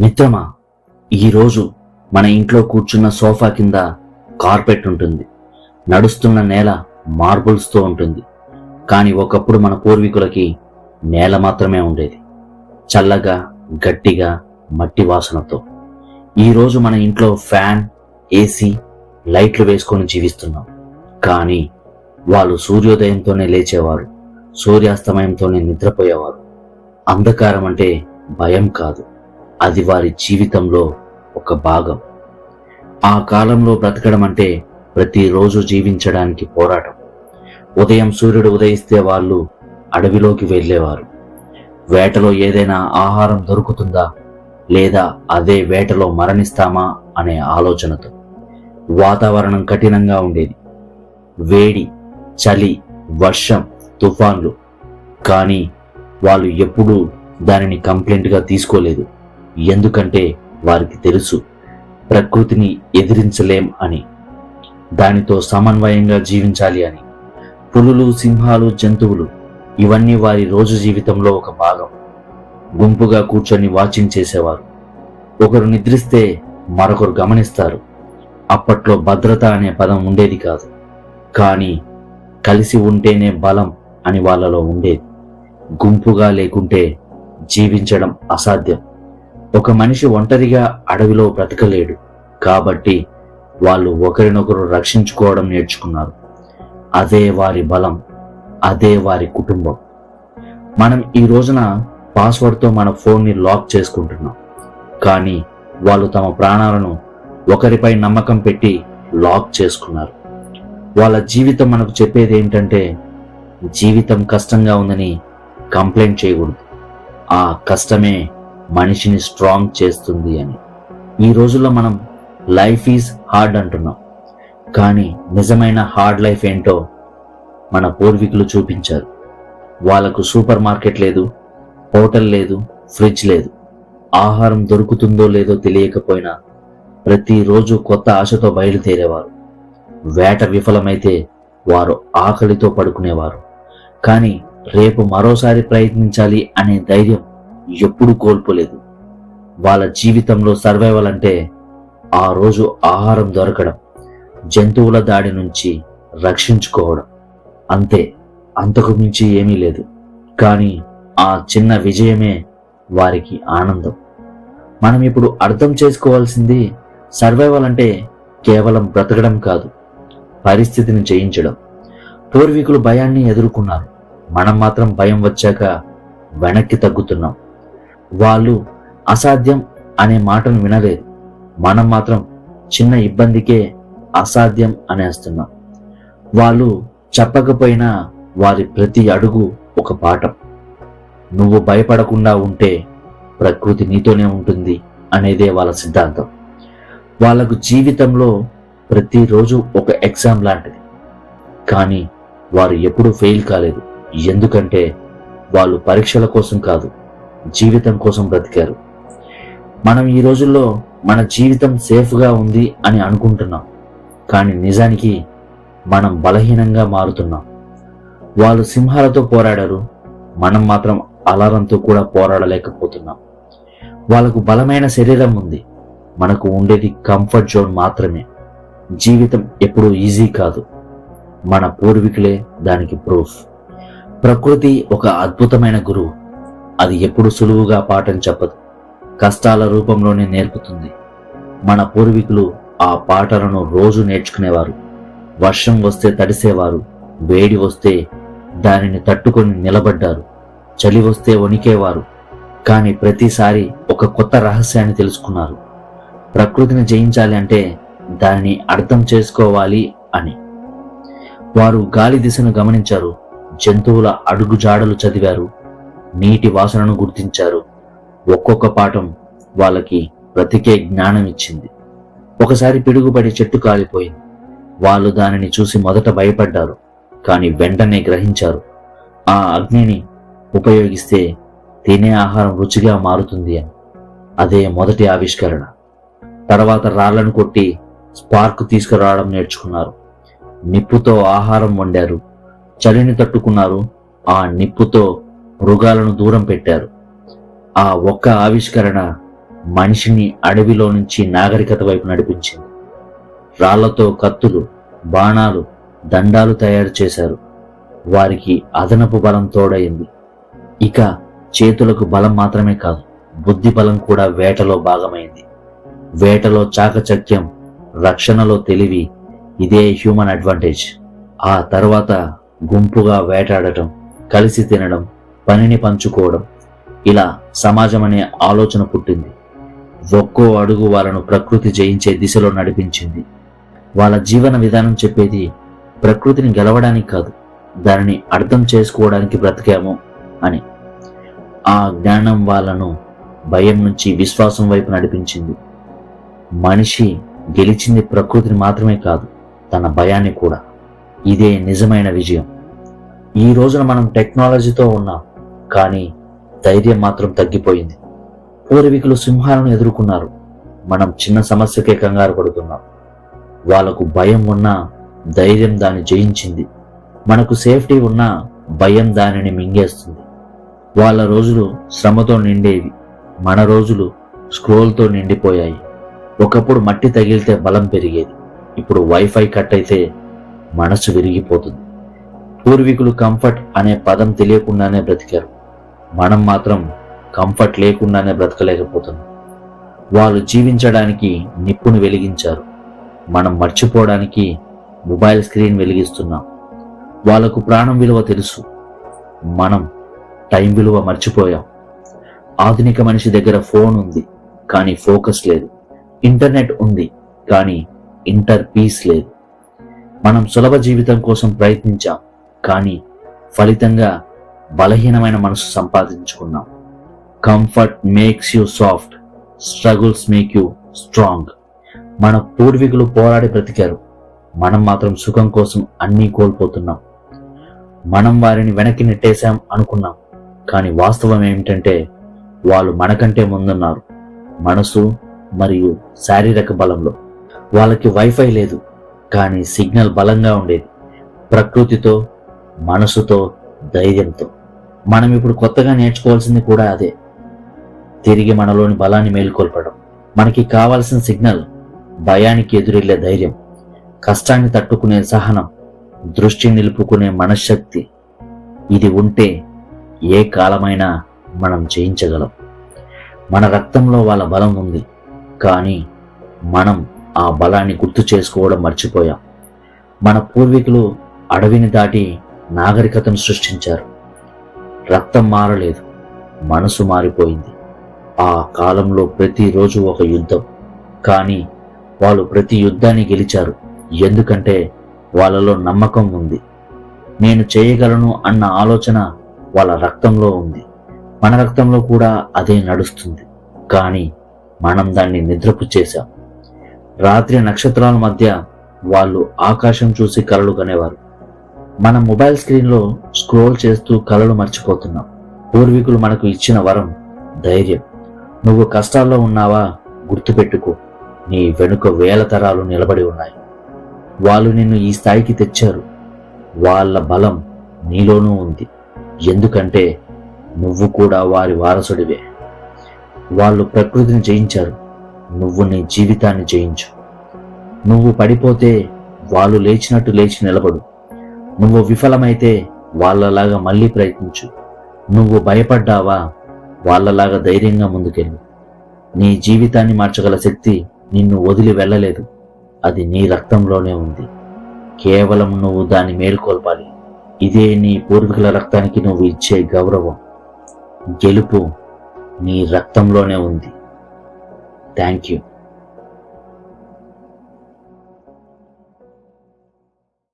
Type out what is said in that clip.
మిత్రమా ఈరోజు మన ఇంట్లో కూర్చున్న సోఫా కింద కార్పెట్ ఉంటుంది. నడుస్తున్న నేల మార్బుల్స్తో ఉంటుంది. కానీ ఒకప్పుడు మన పూర్వీకులకి నేల మాత్రమే ఉండేది. చల్లగా గట్టిగా మట్టి వాసనతో. ఈరోజు మన ఇంట్లో ఫ్యాన్ ఏసీ లైట్లు వేసుకొని జీవిస్తున్నాం. కానీ వాళ్ళు సూర్యోదయంతోనే లేచేవారు సూర్యాస్తమయంతోనే నిద్రపోయేవారు. అంధకారం అంటే భయం కాదు. అది వారి జీవితంలో ఒక భాగం. ఆ కాలంలో బ్రతకడం అంటే ప్రతిరోజు జీవించడానికి పోరాటం. ఉదయం సూర్యుడు ఉదయిస్తే వాళ్ళు అడవిలోకి వెళ్ళేవారు. వేటలో ఏదైనా ఆహారం దొరుకుతుందా? లేదా అదే వేటలో మరణిస్తామా? అనే ఆలోచనతో. వాతావరణం కఠినంగా ఉండేది. వేడి చలి వర్షం తుఫాన్లు. కానీ వాళ్ళు ఎప్పుడూ దానిని కంప్లైంట్గా తీసుకోలేదు. ఎందుకంటే వారికి తెలుసు ప్రకృతిని ఎదిరించలేం అని. దానితో సమన్వయంగా జీవించాలి అని. పులులు సింహాలు జంతువులు ఇవన్నీ వారి రోజు జీవితంలో ఒక భాగం. గుంపుగా కూర్చొని వాచింగ్ చేసేవారు. ఒకరు నిద్రిస్తే మరొకరు గమనిస్తారు. అప్పట్లో భద్రత అనే పదం ఉండేది కాదు. కానీ కలిసి ఉంటేనే బలం అని వాళ్ళలో ఉండేది. గుంపుగా లేకుంటే జీవించడం అసాధ్యం. ఒక మనిషి ఒంటరిగా అడవిలో బ్రతకలేడు. కాబట్టి వాళ్ళు ఒకరినొకరు రక్షించుకోవడం నేర్చుకున్నారు. అదే వారి బలం అదే వారి కుటుంబం. మనం ఈ రోజున పాస్వర్డ్తో మన ఫోన్ని లాక్ చేసుకుంటున్నాం. కానీ వాళ్ళు తమ ప్రాణాలను ఒకరిపై నమ్మకం పెట్టి లాక్ చేసుకున్నారు. వాళ్ళ జీవితం మనకు చెప్పేది ఏంటంటే జీవితం కష్టంగా ఉందని కంప్లైంట్ చేయకూడదు. ఆ కష్టమే మనిషిని స్ట్రాంగ్ చేస్తుంది అని. ఈ రోజుల్లో మనం లైఫ్ ఈజ్ హార్డ్ అంటున్నాం. కానీ నిజమైన హార్డ్ లైఫ్ ఏంటో మన పూర్వీకులు చూపించారు. వాళ్ళకు సూపర్ మార్కెట్ లేదు హోటల్ లేదు ఫ్రిడ్జ్ లేదు. ఆహారం దొరుకుతుందో లేదో తెలియకపోయినా ప్రతిరోజు కొత్త ఆశతో బయలుదేరేవారు. వేట విఫలమైతే వారు ఆకలితో పడుకునేవారు. కానీ రేపు మరోసారి ప్రయత్నించాలి అనే ధైర్యం ఎప్పుడూ కోల్పోలేదు. వాళ్ళ జీవితంలో సర్వైవల్ అంటే ఆ రోజు ఆహారం దొరకడం జంతువుల దాడి నుంచి రక్షించుకోవడం. అంతే అంతకు మించి ఏమీ లేదు. కానీ ఆ చిన్న విజయమే వారికి ఆనందం. మనం ఇప్పుడు అర్థం చేసుకోవాల్సింది సర్వైవల్ అంటే కేవలం బ్రతకడం కాదు పరిస్థితిని జయించడం. పూర్వీకులు భయాన్ని ఎదుర్కొన్నారు. మనం మాత్రం భయం వచ్చాక వెనక్కి తగ్గుతున్నాం. వాళ్ళు అసాధ్యం అనే మాటను వినలేదు. మనం మాత్రం చిన్న ఇబ్బందికే అసాధ్యం అనేస్తున్నాం. వాళ్ళు చెప్పకపోయినా వారి ప్రతి అడుగు ఒక పాఠం. నువ్వు భయపడకుండా ఉంటే ప్రకృతి నీతోనే ఉంటుంది అనేదే వాళ్ళ సిద్ధాంతం. వాళ్ళకు జీవితంలో ప్రతిరోజు ఒక ఎగ్జామ్ లాంటిది. కానీ వారు ఎప్పుడూ ఫెయిల్ కాలేదు. ఎందుకంటే వాళ్ళు పరీక్షల కోసం కాదు. జీవితం కోసం బ్రతికారు. మనం ఈ రోజుల్లో మన జీవితం సేఫ్గా ఉంది అని అనుకుంటున్నాం. కానీ నిజానికి మనం బలహీనంగా మారుతున్నాం. వాళ్ళు సింహాలతో పోరాడారు. మనం మాత్రం అలారంతో కూడా పోరాడలేకపోతున్నాం. వాళ్ళకు బలమైన శరీరం ఉంది. మనకు ఉండేది కంఫర్ట్ జోన్ మాత్రమే. జీవితం ఎప్పుడూ ఈజీ కాదు. మన పూర్వీకులే దానికి ప్రూఫ్ ప్రకృతి ఒక అద్భుతమైన గురువు. అది ఎప్పుడు సులువుగా పాఠం చెప్పదు. కష్టాల రూపంలోనే నేర్పుతుంది. మన పూర్వీకులు ఆ పాటలను రోజు నేర్చుకునేవారు. వర్షం వస్తే తడిసేవారు వేడి వస్తే దానిని తట్టుకొని నిలబడ్డారు చలి వస్తే వణికేవారు. కానీ ప్రతిసారి ఒక కొత్త రహస్యాన్ని తెలుసుకున్నారు. ప్రకృతిని జయించాలి అంటే దానిని అర్థం చేసుకోవాలి అని. వారు గాలి దిశను గమనించారు. జంతువుల అడుగు జాడలు చదివారు. నీటి వాసనను గుర్తించారు. ఒక్కొక్క పాఠం వాళ్ళకి బ్రతికే జ్ఞానం ఇచ్చింది. ఒకసారి పిడుగుపడి చెట్టు కాలిపోయింది. వాళ్ళు దానిని చూసి మొదట భయపడ్డారు కానీ వెంటనే గ్రహించారు. ఆ అగ్నిని ఉపయోగిస్తే తినే ఆహారం రుచిగా మారుతుంది అని. అదే మొదటి ఆవిష్కరణ. తర్వాత రాళ్ళను కొట్టి స్పార్క్ తీసుకురావడం నేర్చుకున్నారు. నిప్పుతో ఆహారం వండారు. చలిని తట్టుకున్నారు. ఆ నిప్పుతో మృగాలను దూరం పెట్టారు. ఆ ఒక్క ఆవిష్కరణ మనిషిని అడవిలో నుంచి నాగరికత వైపు నడిపించింది. రాళ్ళతో కత్తులు బాణాలు దండాలు తయారు చేశారు. వారికి అదనపు బలం తోడైంది ఇక చేతులకు బలం మాత్రమే కాదు బుద్ధి బలం కూడా వేటలో భాగమైంది. వేటలో చాకచక్యం రక్షణలో తెలివి ఇదే హ్యూమన్ అడ్వాంటేజ్ ఆ తర్వాత గుంపుగా వేటాడటం కలిసి తినడం పనిని పంచుకోవడం. ఇలా సమాజం అనే ఆలోచన పుట్టింది. ఒక్కో అడుగు వాళ్ళను ప్రకృతి జయించే దిశలో నడిపించింది. వాళ్ళ జీవన విధానం చెప్పేది ప్రకృతిని గెలవడానికి కాదు దానిని అర్థం చేసుకోవడానికి బ్రతికాము అని. ఆ జ్ఞానం వాళ్ళను భయం నుంచి విశ్వాసం వైపు నడిపించింది. మనిషి గెలిచింది ప్రకృతిని మాత్రమే కాదు తన భయాన్ని కూడా. ఇదే నిజమైన విజయం. ఈ రోజున మనం టెక్నాలజీతో ఉన్నాం. కానీ ధైర్యం మాత్రం తగ్గిపోయింది. పూర్వీకులు సింహాలను ఎదుర్కొన్నారు. మనం చిన్న సమస్యకే కంగారు పడుతున్నాం. వాళ్ళకు భయం ఉన్నా ధైర్యం దాన్ని జయించింది. మనకు సేఫ్టీ ఉన్నా భయం దానిని మింగేస్తుంది. వాళ్ళ రోజులు శ్రమతో నిండేవి. మన రోజులు స్క్రోల్తో నిండిపోయాయి. ఒకప్పుడు మట్టి తగిలితే బలం పెరిగేది. ఇప్పుడు వైఫై కట్ అయితే మనసు విరిగిపోతుంది. పూర్వీకులు కంఫర్ట్ అనే పదం తెలియకుండానే బ్రతికారు. మనం మాత్రం కంఫర్ట్ లేకుండానే బ్రతకలేకపోతున్నాం. వాళ్ళు జీవించడానికి నిప్పును వెలిగించారు. మనం మర్చిపోవడానికి మొబైల్ స్క్రీన్ వెలిగిస్తున్నాం. వాళ్ళకు ప్రాణం విలువ తెలుసు. మనం టైం విలువ మర్చిపోయాం. ఆధునిక మనిషి దగ్గర ఫోన్ ఉంది కానీ ఫోకస్ లేదు. ఇంటర్నెట్ ఉంది కానీ ఇంటర్ పీస్ లేదు. మనం సులభ జీవితం కోసం ప్రయత్నించాం కానీ ఫలితంగా బలహీనమైన మనసు సంపాదించుకున్నాం. Comfort makes you soft struggles make you strong మన పూర్వీకులు పోరాడి బ్రతికారు. మనం మాత్రం సుఖం కోసం అన్నీ కోల్పోతున్నాం. మనం వారిని వెనక్కి నెట్టేశాం అనుకున్నాం. కానీ వాస్తవం ఏమిటంటే వాళ్ళు మనకంటే ముందున్నారు. మనసు మరియు శారీరక బలంలో. వాళ్ళకి వైఫై లేదు కానీ సిగ్నల్ బలంగా ఉండేది. ప్రకృతితో మనసుతో ధైర్యంతో. మనం ఇప్పుడు కొత్తగా నేర్చుకోవాల్సింది కూడా అదే. తిరిగి మనలోని బలాన్ని మేల్కొల్పడం. మనకి కావాల్సిన సిగ్నల్ భయానికి ఎదురెళ్ళే ధైర్యం కష్టాన్ని తట్టుకునే సహనం దృష్టి నిలుపుకునే మనశ్శక్తి. ఇది ఉంటే ఏ కాలమైనా మనం జయించగలం. మన రక్తంలో వాళ్ళ బలం ఉంది. కానీ మనం ఆ బలాన్ని గుర్తు చేసుకోవడం మర్చిపోయాం. మన పూర్వీకులు అడవిని దాటి నాగరికతను సృష్టించారు. రక్తం మారలేదు. మనసు మారిపోయింది. ఆ కాలంలో ప్రతిరోజు ఒక యుద్ధం. కానీ వాళ్ళు ప్రతి యుద్ధాన్ని గెలిచారు. ఎందుకంటే వాళ్ళలో నమ్మకం ఉంది. నేను చేయగలను అన్న ఆలోచన వాళ్ళ రక్తంలో ఉంది. మన రక్తంలో కూడా అదే నడుస్తుంది. కానీ మనం దాన్ని నిద్రపు చేశాం. రాత్రి నక్షత్రాల మధ్య వాళ్ళు ఆకాశం చూసి కలలు కనేవారు. మన మొబైల్ స్క్రీన్లో స్క్రోల్ చేస్తూ కలలు మర్చిపోతున్నాం. పూర్వీకులు మనకు ఇచ్చిన వరం ధైర్యం. నువ్వు కష్టాల్లో ఉన్నావా? గుర్తుపెట్టుకో. నీ వెనుక వేల తరాలు నిలబడి ఉన్నాయి. వాళ్ళు నిన్ను ఈ స్థాయికి తెచ్చారు. వాళ్ళ బలం నీలోనూ ఉంది. ఎందుకంటే నువ్వు కూడా వారి వారసుడివే. వాళ్ళు ప్రకృతిని జయించారు. నువ్వు నీ జీవితాన్ని జయించు. నువ్వు పడిపోతే వాళ్ళు లేచినట్టు లేచి నిలబడు. నువ్వు విఫలమైతే వాళ్ళలాగా మళ్ళీ ప్రయత్నించు. నువ్వు భయపడ్డావా వాళ్ళలాగా ధైర్యంగా ముందుకెళ్ళు. నీ జీవితాన్ని మార్చగల శక్తి నిన్ను వదిలి వెళ్ళలేదు. అది నీ రక్తంలోనే ఉంది. కేవలం నువ్వు దాన్ని మేల్కొల్పాలి. ఇదే నీ పూర్వీకుల రక్తానికి నువ్వు ఇచ్చే గౌరవం. గెలుపు నీ రక్తంలోనే ఉంది. Thank you.